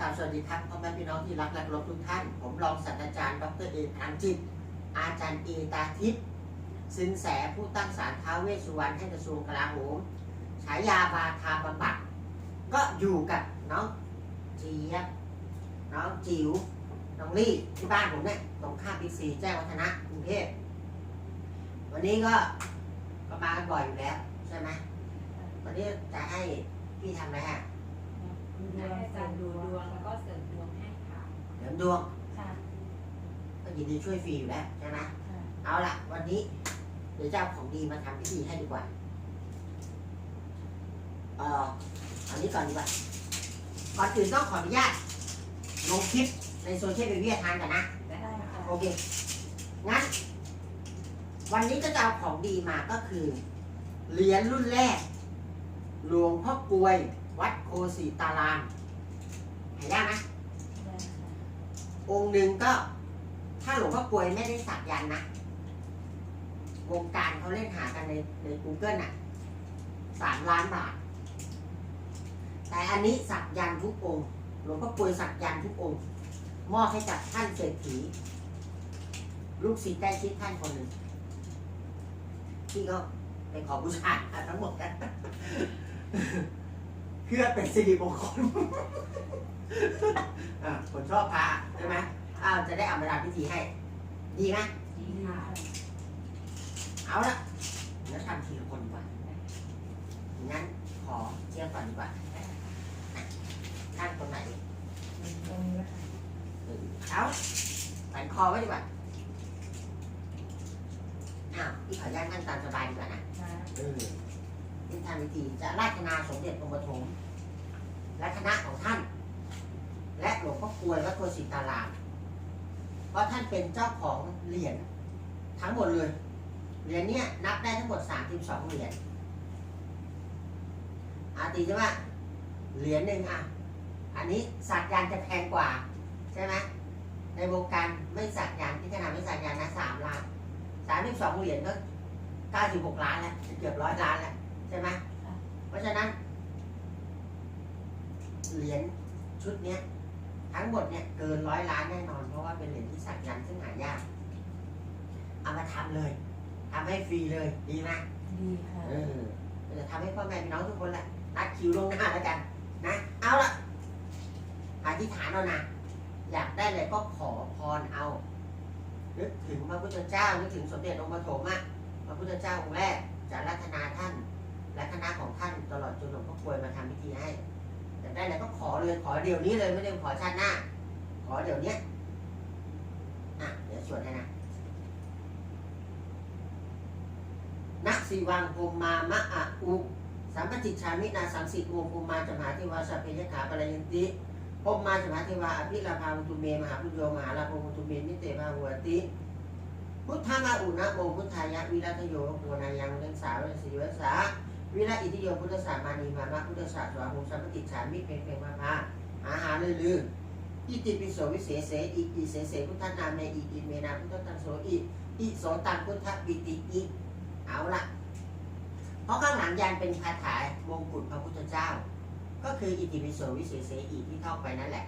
กล่าวสวัสดีครับพ่อแม่พี่น้องที่รักและเคารพทุกท่าน ผมรองศาสตราจารย์ดรเอทานจิต อาจารย์เอตาทิพย์สินแสผู้ตั้งศาลท้าเวสสุวรรณให้กระทรวงกลาโหมฉายาบาทาบำบัดก็อยู่กับน้องเจี๊ยบน้องจิ๋วน้องลี่ที่บ้านผมเนี่ยตรงข้ามบิ๊กซีแจ้งวัฒนะกรุงเทพวันนี้ก็ก็มากันบ่อยอยู่แล้วใช่ไหมวันนี้จะให้พี่ทำอะไรฮะ ดูดให้วงอาจารย์ดูดวงแล้วก็เสริมดวงให้ค่ะเดี๋ยวดวงค่ะก็ยินดีช่วยฟรีอยู่แล้วใช่ไหมค่ะเอาละวันนี้เดี๋ยวจะเอาของดีมาทำพิธีให้ดีกว่า เอ่ออันนี้ก่อนดีกว่า ก่อนอื่นต้องขออนุญาตลงคลิปในโซเชียลมีเดียทานกันนะ ได้ค่ะโอเค งั้น วันนี้ก็จะเอาของดีมาก็คือ เหรียญรุ่นแรก หลวงพ่อกลวย วัดโคสีตารามหายากไหมได้ค่ะองค์หนึ่งก็ถ้าหลวงพ่อกลวยไม่ได้สักยันต์นะวงการเขาเล่นหากันในใน Google น่ะสามล้านบาท แต่อันนี้สักยันต์ทุกองค์หลวงพ่อกลวยสักยันต์ทุกองค์มอบให้กับท่านเศรษฐี ลูกศิษย์ใกล้ชิดท่านคนหนึ่งที่ก็ไปขอบูชาทั้งหมดกัน เพื่อเป็นสิริมงคล อะคนชอบพระใช่ไหมอ้าวจะได้เอามาทำพิธีให้ ดีไหมดีดีค่ะค่ะเอาละเดี๋ยวทำทีละคนดีกว่างั้นขอเชี่ยร์ก่อนดีกว่านั่งตรงไหนตรงนี้ค่ะเออเอาแขวนคอไว้ดีกว่าอ้าวพี่ขออนุญาตนั่งตามสบายดีกว่านะค่ะ เออที่ทำพิธีจะราชนาสมเด็จองค์ปฐมและคณะของท่าน และหลวงพ่อกลวยวัดโคสิตารามเพราะท่านเป็นเจ้าของเหรียญทั้งหมดเลย เหรียญเนี้ยนับได้ทั้งหมด 32 เหรียญอาตีใช่ไหมเหรียญหนึ่งอะ อันนี้สักยันจะแพงกว่า ใช่ไหมในวงการไม่สักยันที่ขนาดไม่สักยันนะสามล้านสามสิบสองเหรียญก็เก้าสิบหกล้านแล้วเกือบร้อยล้านแล้ว ใช่ไหมเพราะฉะนั้น เหรียญชุดเนี้ย ทั้งหมดเนี่ยเกินร้อยล้านแน่นอน เพราะว่าเป็นเหรียญที่สักยันต์ซึ่งหายาก เอามาทำเลยทำให้ฟรีเลยดีไหมดีค่ะเออจะทำให้พ่อแม่พี่น้องทุกคนแหละนัดคิวล่วงหน้าแล้วกัน นะ เอาละอธิษฐานเอานะอยากได้อะไรก็ขอพรเอา นึกถึงพระพุทธเจ้า นึกถึงสมเด็จองค์ปฐมอะพระพุทธเจ้าองค์แรกจะรัตนาท่าน และคณะของท่านตลอดจนหลวงพ่อกลวยมาทำพิธีให้อยากได้อะไรก็ขอเลยขอเดี๋ยวนี้เลยไม่ได้ขอชาติหน้า ขอเดี๋ยวเนี้ยอะเดี๋ยวสวดให้นะนักสีวังภูมามะอะอุสัมปติชามินาสังสิโมภูมาจมหาเทวาสัพเพยขาปรยันติภพมาจมหาเทวาอภิลาภาวุตุเมมหาพุทโยมหาลาภวุตุเมนิเตภาหัวติพุทธามาอุณโมพุทธายะวิรัตโยโกนายังเังสาวสิวสา วิรัตอิติโยพุทธสามานีมานะพุทธศาสวาหุสัมปติชามิเพงเพงมาภาอาหาลือลืออิติปิโสวิเศษเสอิอิเสเสพุทธนาเมอิอิเมนาพุทธตังโสอิอิโสตังพุทธปิติอิเอาละเพราะข้างหลังยันเป็นคาถามงกุฎพระพุทธเจ้า ก็คืออิติปิโสวิเศษเสอีที่ท่องไปนั่นแหละ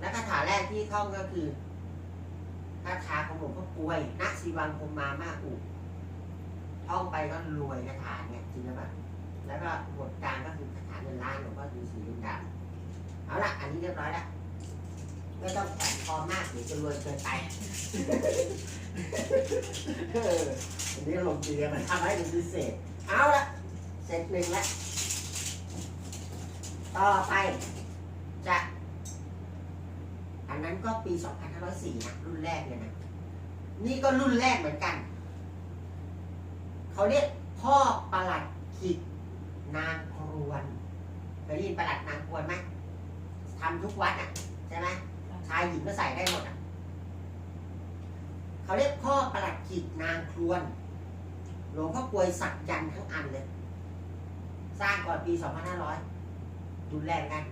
และคาถาแรกที่ท่องก็คือคาถาของหลวงพ่อกลวยณสีวังคมมามาอุ ท่องไปก็รวยคาถาเนี่ยจริงหรือเปล่าแล้วก็บทกางก็คือคาถาเงินล้านหลวงพ่อฤาษีลิงดำเอาละอันนี้เรียบร้อยแล้วไม่ต้องแขวนคอมากเดี๋ยวจะรวยเกินไปเอออันนี้ลงเรียนมันทำให้เป็นพิเศษ เอาละเสร็จหนึ่งแล้วต่อไปจะอันนั้นก็ปี 2504นะรุ่นแรกเลยนะ นี่ก็รุ่นแรกเหมือนกัน เขาเรียกพ่อประหลัดขิกนางครวนเคยได้ยินประหลัดนางครวนไหมทำทุกวัดอะใช่ไหมชายหญิงก็ใส่ได้หมดอะเขาเรียกพ่อประหลัดขิกนางครวนหลวงพ่อกวยสักยันทั้งอันเลย สร้างก่อนปี 2500รุนแรงกัน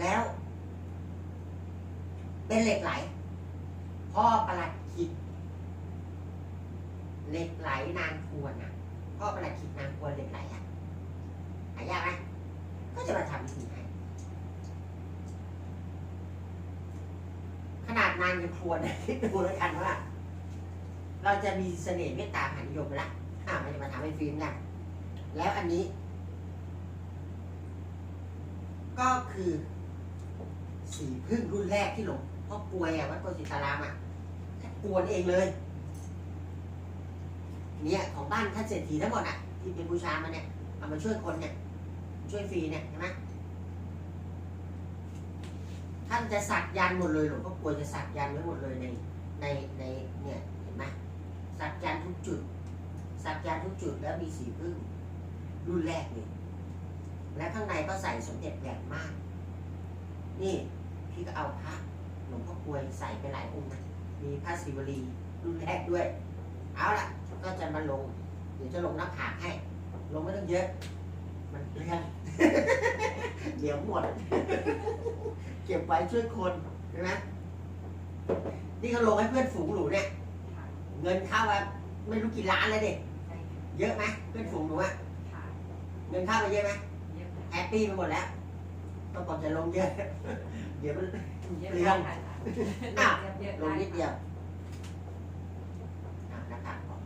แล้ว เป็นเหล็กไหล พ่อประหลัดขิด เหล็กไหลนางควรอะพ่อประหลัดขิดนางควรเหล็กไหลอะหายากไหมก็จะมาทำวิธีให้ขนาดนางยังควรคิดดูแล้วกันว่า เราจะมีเสน่ห์เมตตาหานยมละอ่ามันจะมาทำให้ฟิล์มเนี่ยแล้วอันนี้ ก็คือสีพึ่งรุ่นแรกที่หลงพ่อกลวยอะวัดโกศิตารามอะกวนเองเลย เนี่ยของบ้านท่านเศรษฐีทั้งหมดอะที่เป็นบูชามาเนี่ยเอามาช่วยคนเนี่ยช่วยฟรีเนี่ยเห็นไหมท่านจะสักยันหมดเลยหลวงพ่อกลวยจะสักยันไว้หมดเลยในในในเนี่ยเห็นไหมสักยันทุกจุด สักยันทุกจุดแล้วมีสีพึ่งรุ่นแรกเลยและข้างในก็ใส่สมเด็จแหลมมาก นี่พี่ก็เอาพระหลวงพ่อกลวยใส่ไปหลายองค์นะมีพระศิวลีรุ่นแรกด้วย เอาละ ก็จะมาลง เดี๋ยวจะลงหน้าผากให้ ลงไม่ต้องเยอะ มันเปลืองเดี๋ยวหมด เก็บไว้ช่วยคนใช่ไหมนี่เขาลงให้เพื่อนฝูงหนูเนี่ยค่ะเงินเข้ามาไม่รู้กี่ล้านแล้วเด็ใช่ค่ะเยอะไหมเพื่อนฝูงหนูอะค่ะเงินเข้ามาเยอะไหมเยอะค่ะแฮปปี้ไปหมดแล้วต้องบอกจะลงเยอะ เดี๋ยวมันเยอะเปลืองค่ะอ้าวเยอะลงนิดเดียวอะหน้าผากก่อน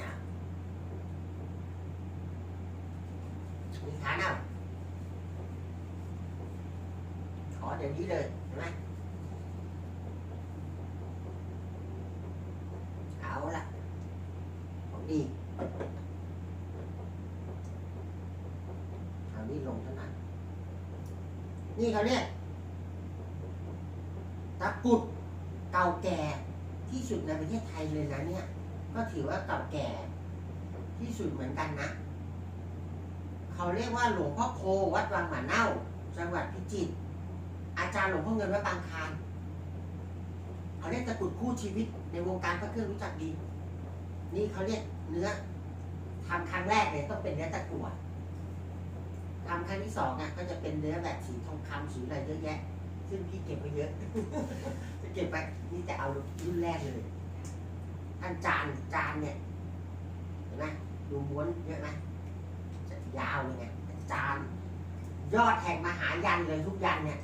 อะมีฐานเอาข อเดี๋ยวนี้เลยเห็นไหมเอาละของดีเอานี้ลงเท่านั้นนี่เขาเรียกตะกุดเก่าแก่ที่สุดในประเทศไทยเลยนะเนี่ย ก็ถือว่าเก่าแก่ที่สุดเหมือนกันนะ เขาเรียกว่าหลวงพ่อโควัดวังหมาเน่า จังหวัดพิจิตร อาจารย์หลวงพ่อเงินวัดบางคานเขาเรียกตะกุดคู่ชีวิตในวงการพระเครื่องรู้จักดี นี่เขาเรียกเนื้อทำครั้งแรกเลยต้องเป็นเนื้อตะกั่วทำครั้งที่สองอะก็จะเป็นเนื้อแบบสีทองคำสีอะไรเยอะแยะ ซึ่งพี่เก็บไปเยอะ จะเก็บไปนี่จะเอารุ่นแรกเลยท่านจานจานเนี่ยเห็นไหมดูม้วนเยอะไหมจะยาวเลยไงจานยอดแห่งมหายันเลยทุกยันเนี่ย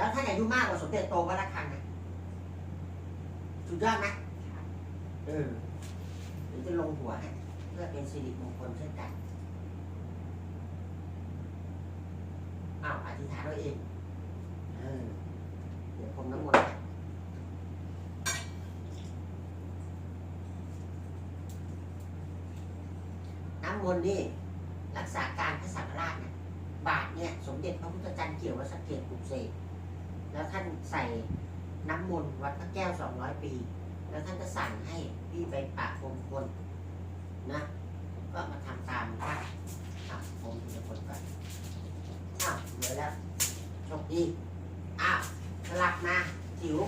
แล้วท่านอายุมากกว่าสมเด็จโตวัดระฆังนะสุดยอดไหมค่ะเออหรือจะลงหัวให้เพื่อเป็นสิริมงคลเช่นกันอ้าวอธิษฐานเราเองเออเดี๋ยวผมน้ำมนต์ให้น้ำมนต์นี่รักษาการพระสังฆราชนะบาทเนี่ย สมเด็จพระพุทธจารย์เกี่ยววัดสักเกตปลุกเสก แล้วท่านใส่น้ำมนต์วัดพระแก้วสองร้อยปี แล้วท่านก็สั่งให้พี่ไปปะพรมคนนะก็มาทำตามว่าอะผมจะคนก่อนอ้าวเหลือแล้วโชคดีอ้าวสลับมาจิ๋ว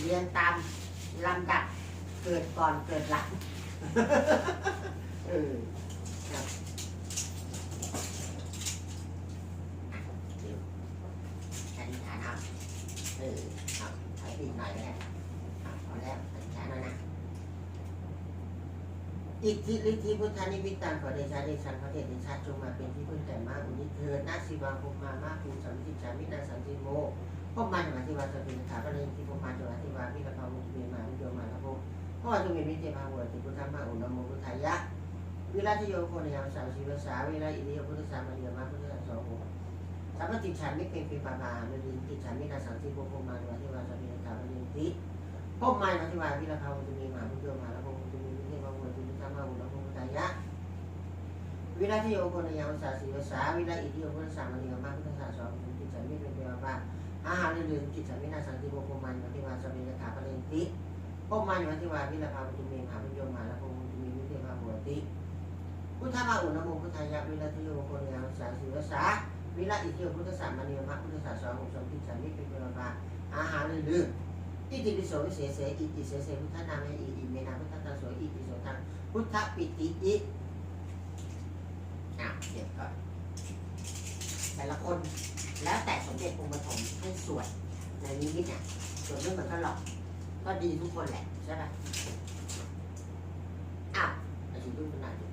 เรียงตามลำดับเกิดก่อนเกิดหลังเออครับอะจิ๋วอธิษฐานเอาเออเอาถอยอีกหน่อยแล้เอาพอแล้วอธิษฐานแล้วนะอิทธิฤทธิพุทธานิมิตตังขอเดชะเดชันพระเดชเดชะจงมาเป็นที่พึ่งแก่มากอุนิเถิดนาสิวาภุมามาภูสัมมิจามินาสันติโมพบมาจังหวัดที่วาสปินขาพระเรนที่พบมาจังหวัดที่วาพิรพาวุฒิเมมาวิโยมาครับผมพ่อจงมีมิตรภาวุติพุทธมาอุณโมพุทธายะวิราชโยโคในยามสาวชีวสาวิราอิริยพุทธสามัญญมาพุทธสัสโห สัมปติฉันมิเป็นปีปาปาเมรินติฉันมินาสันติโมพมาจังหวัดที่วาสปินขาพระเรนติพบมาจังหวัดที่วาพิรพาวุฒิเมมาวิโยมาครับผมจงมีมิตรภาวุติพุทธมาอุณโมพุทธายะวิราที่โยโกนยามสาสีภาษาวิราอิทิโยพุทธสามัญญมาพุทธศาสนาสองจิตสัมมิเป็นเทวาอาหารอื่นๆจิตสัมมินาสังติโมโคมันวัติวาสมิยถาปะเรนติพมมันวัติวาวิรภาวุตุเมมหาวิโยมาและพมุตุมวิเทภาบุติพุทธมาอุณโมพุทธายะวิราที่โยโกนยามสาสีภาษา วิราอิทิโยพุทธสามัญญมาพุทธศาสนาสองจิตสัมมิเป็นเทวาอาหารอื่นๆอิติปิโสวิเศษเสอิติเสเสพุทธนามอิอิเมนาพุทธตาโสอิติโสทังพุทธปิติอิอะเก็บก่อนแต่ละคนแล้วแต่สมเด็จองค์ปฐมให้สวดในนิมิตเนี่ยสวดไม่เหมือนกันหรอกก็ดีทุกคนแหละใช่ไหมอ้าวอาชีพรุ่นขนาดนี้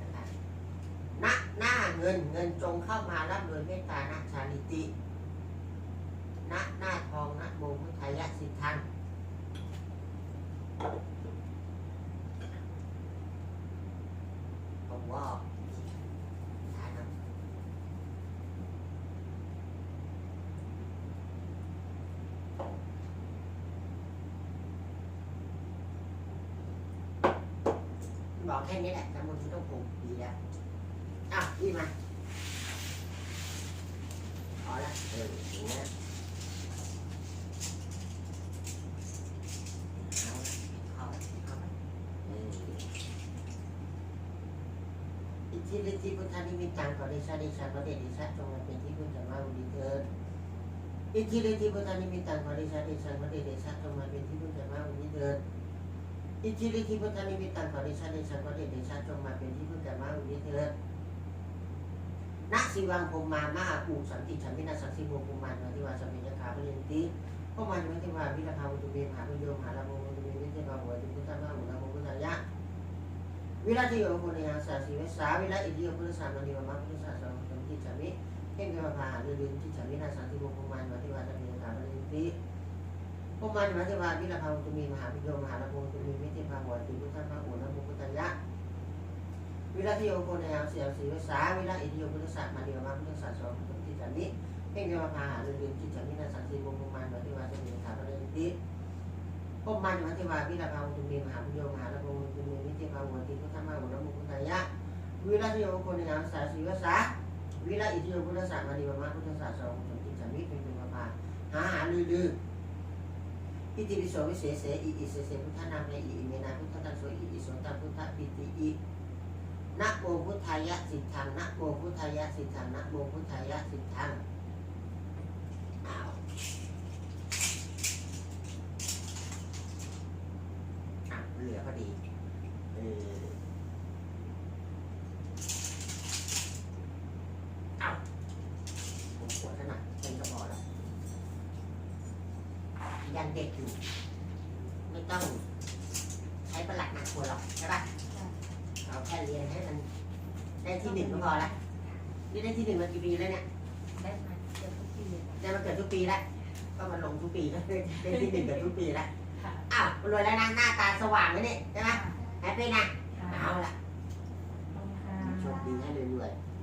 นะคะหน้าหน้า เงินเงินจงเข้ามารับโดยเมตตานะชาลิติณหน้าทองนะโมพุทธายะสิทธังผมว่าบอกแค่นี้แหละน้ำมันที่ต้องปลูกดีแล้ว อะนี่มาพอละเอออย่างเงี้ยเอาละเอาละเอาละเอออิทธิฤทธิพุทธานิมิตังขอเดชะเดชะพระเดชเดชะจงมาเป็นที่พึ่งแก่มาอุดิเถิดอิทธิฤทธิพุทธานิมิตตังขอเดชะเดชะพระเดชเดชะจงมาเป็นที่พึ่งแก่มาอุดิเถิดอิทธิฤทธิพุทธานิมิตตังขอเดชะเดชะพระเดชเดชะจงมาเป็นที่พึ่งแก่มาอุดิเถิด นักสิวังพมมามาปูสันติฉันมินาสังสิโมภูมานมาที่วาสัมมิยขาพเรนติพมันมาที่วาวิรภาวุตุเมมหาพโยมหาลาโมมุตุเมวิเทภาหัวตุพุทธมาหุนาโมพุทธายะวิราทิโยโคเนยาสาสีเวสาวิราอิเดียพุทธสามานิวมาพุทธสาสองสัมติฉันมิเทพ่งเกมพาหาเรื่องที่ฉันมินาสังสิโมภูมานมาที่วาสัมมิยขาพเรนติพมันมาที่วาวิรภาวุตุเมมหาพโยมหาลาโมมุตุเมวิเทภาหัวตุพุทธมาหุนาโมพุทธายะ วิราทิโยโคในอาเสียสีวิสาวิราอิทิโยพุทธศาสตร์มาเดียวมาพุทธศาสตร์สองพุทธิจันนิเพ่งเดวพาหาเรื่องที่จันนินาสังสีวงมานวัติวาสมิขาพระเรนติพบมันวัติวาวิราภาวุตุเมมหาพุโยมหาละโมตุเมวิจิภาวัติพุทธมาหุนมุพุทธายะวิราทิโยโคในอาเสาสีวิสาวิราอิทิโยพุทธศาสตร์มาเดียวมาพุทธศาสตร์สองพุทธิจันนิเพ่งเดวพาหาหาลือลืออิติปิโสวิเศษเสอิอิเสเสพุทธนามในอิอิเมนาพุทธตังโสอิอิโสตาพุทธปิติอิ นะโมพุทธายะสิทธังนะโมพุทธายะสิทธังนะโมพุทธายะสิทธังอ้าวอะเหลือพอดีเออเอาผมปวดขนาดเป็นกระบอกแล้วยังเด็กอยู่ ไม่ต้องใช้ประหลัดหนักหัวหรอกใช่ปะ เอาแค่เรียนให้มันได้ที่หนึ่งก็พอละนี่ได้ที่หนึ่งมากี่ปีแล้วเนี่ยได้มาเกือบทุกปีเลยค่ะได้มาเกิดทุกปีแล้วก็มาลงทุกปีก็ได้ได้ที่หนึ่งเกิดทุกปีแล้วค่ะอ้าวรวยแล้วนะหน้าตาสว่างแล้วเนี่ยใช่ไหมแฮปปี้นะค่ะเอาละขอบคุณค่ะ โชคดีให้รวยๆ